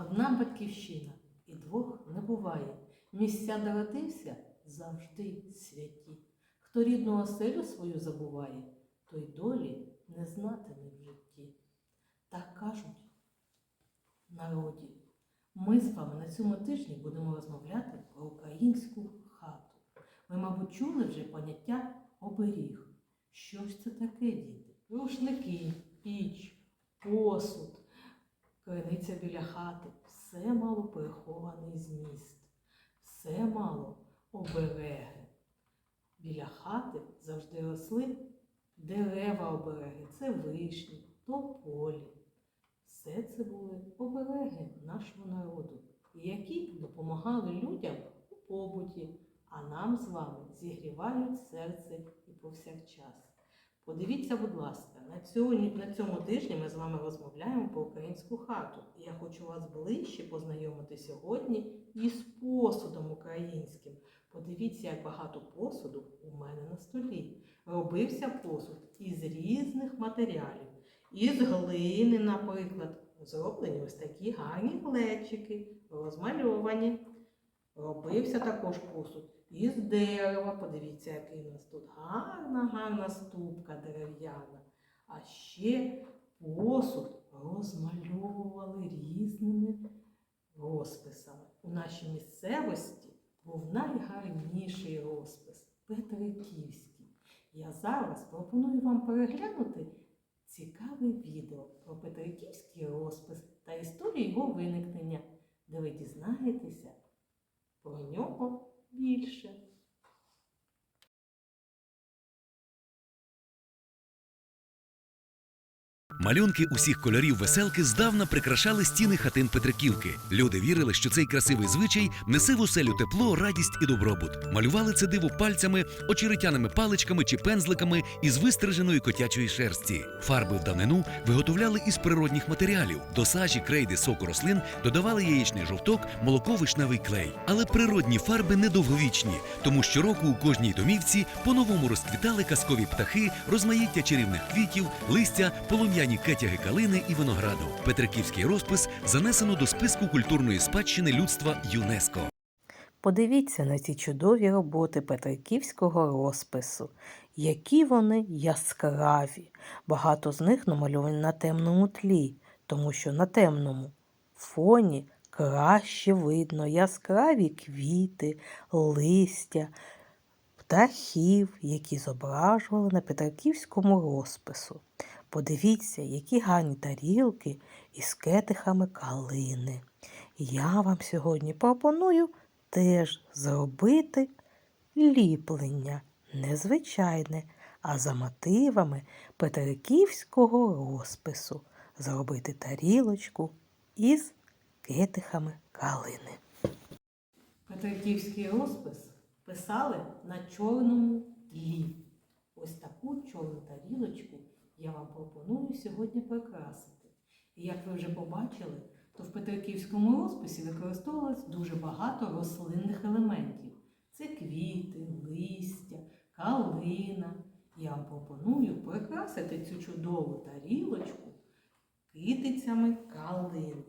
Одна батьківщина і двох не буває. Місця, де завжди святі. Хто рідну оселю свою забуває, той долі не знатиме в житті. Так кажуть народі. Ми з вами на цьому тижні будемо розмовляти про українську хату. Ви, мабуть, чули вже поняття оберіг. Що ж це таке, діти? Рушники, піч, посуд, криниця біля хати. Все мало перехований зміст, все мало обереги. Біля хати завжди росли дерева обереги. Це вишні, тополі. Все це були обереги нашого народу, які допомагали людям у побуті, а нам з вами зігрівають серце і повсякчас. Подивіться, будь ласка, на цьому, на цьому тижні ми з вами розмовляємо про українську хату. І я хочу вас ближче познайомити сьогодні із посудом українським. Подивіться, як багато посуду у мене на столі. Робився посуд із різних матеріалів. Із глини, наприклад, зроблені ось такі гарні глечики, розмальовані. Робився також посуд із дерева. Подивіться, який у нас тут гарна, гарна ступка дерев'яна. А ще посуд розмальовували різними розписами. У нашій місцевості був найгарніший розпис Петриківський. Я зараз пропоную вам переглянути цікаве відео про Петриківський розпис та історію його виникнення, де ви дізнаєтеся про нього більше. Малюнки усіх кольорів веселки здавна прикрашали стіни хатин Петриківки. Люди вірили, що цей красивий звичай несе в оселю тепло, радість і добробут. Малювали це диво пальцями, очеретяними паличками чи пензликами із вистриженої котячої шерсті. Фарби в давнину виготовляли із природних матеріалів. До сажі, крейди, соку рослин додавали яєчний жовток, молоко, вишневий клей. Але природні фарби недовговічні, тому щороку у кожній домівці по-новому розквітали казкові птахи, розмаїття чарівних квітів, листя, полум'яні кетяги калини і винограду. Петриківський розпис занесено до списку культурної спадщини людства ЮНЕСКО. Подивіться на ці чудові роботи Петриківського розпису, які вони яскраві. Багато з них намальовані на темному тлі, тому що на темному фоні краще видно яскраві квіти, листя, птахів, які зображували на Петриківському розпису. Подивіться, які гарні тарілки із кетихами калини. Я вам сьогодні пропоную теж зробити ліплення незвичайне, а за мотивами петриківського розпису зробити тарілочку із кетихами калини. Петриківський розпис писали на чорному тлі. Ось таку чорну тарілочку я вам пропоную сьогодні прикрасити. І як ви вже побачили, то в Петриківському розписі використовувалось дуже багато рослинних елементів. Це квіти, листя, калина. Я вам пропоную прикрасити цю чудову тарілочку китицями калини.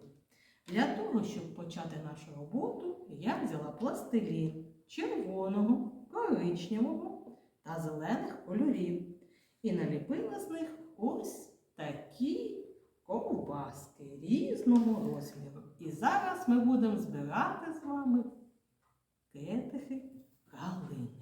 Для того, щоб почати нашу роботу, я взяла пластилін червоного, коричневого та зелених кольорів і наліпила з них ось такі ковбаски різного розміру. І зараз ми будемо збирати з вами кетихи калини.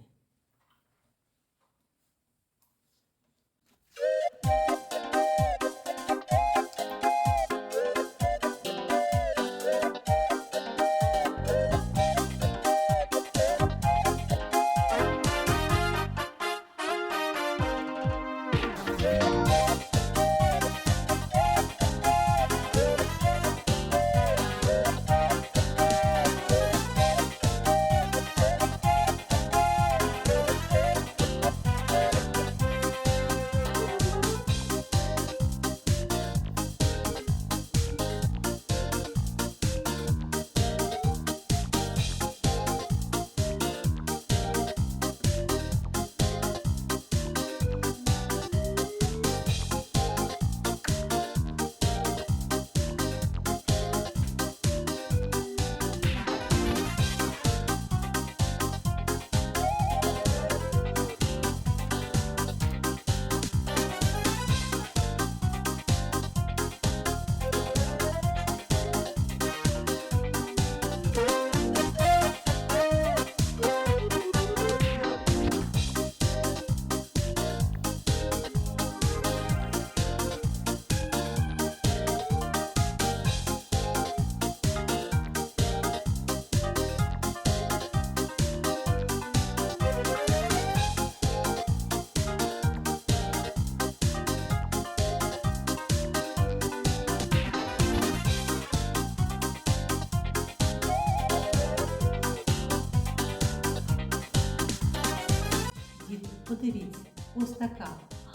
Ось така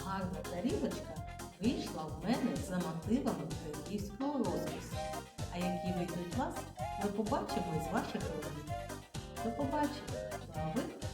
гарна тарілочка вийшла в мене за мотивами київського розпису. А які вийдуть вас, ми побачимо із ваших робіт. До побачення!